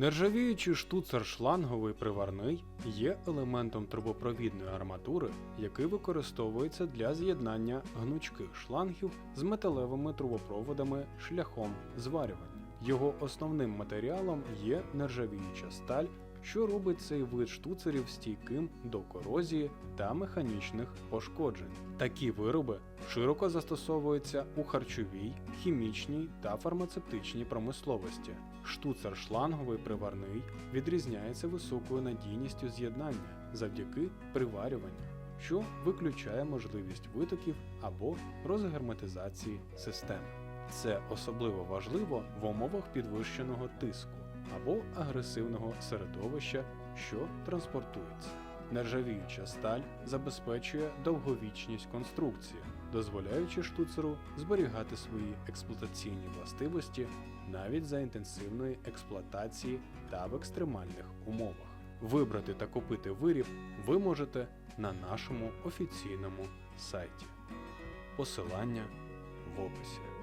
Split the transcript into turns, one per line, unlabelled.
Нержавіючий штуцер шланговий приварний є елементом трубопровідної арматури, який використовується для з'єднання гнучких шлангів з металевими трубопроводами шляхом зварювання. Його основним матеріалом є нержавіюча сталь, що робить цей вид штуцерів стійким до корозії та механічних пошкоджень. Такі вироби широко застосовуються у харчовій, хімічній та фармацевтичній промисловості. Штуцер шланговий приварний відрізняється високою надійністю з'єднання завдяки приварюванню, що виключає можливість витоків або розгерметизації системи. Це особливо важливо в умовах підвищеного тиску або агресивного середовища, що транспортується. Нержавіюча сталь забезпечує довговічність конструкції, дозволяючи штуцеру зберігати свої експлуатаційні властивості навіть за інтенсивної експлуатації та в екстремальних умовах. Вибрати та купити виріб ви можете на нашому офіційному сайті. Посилання в описі.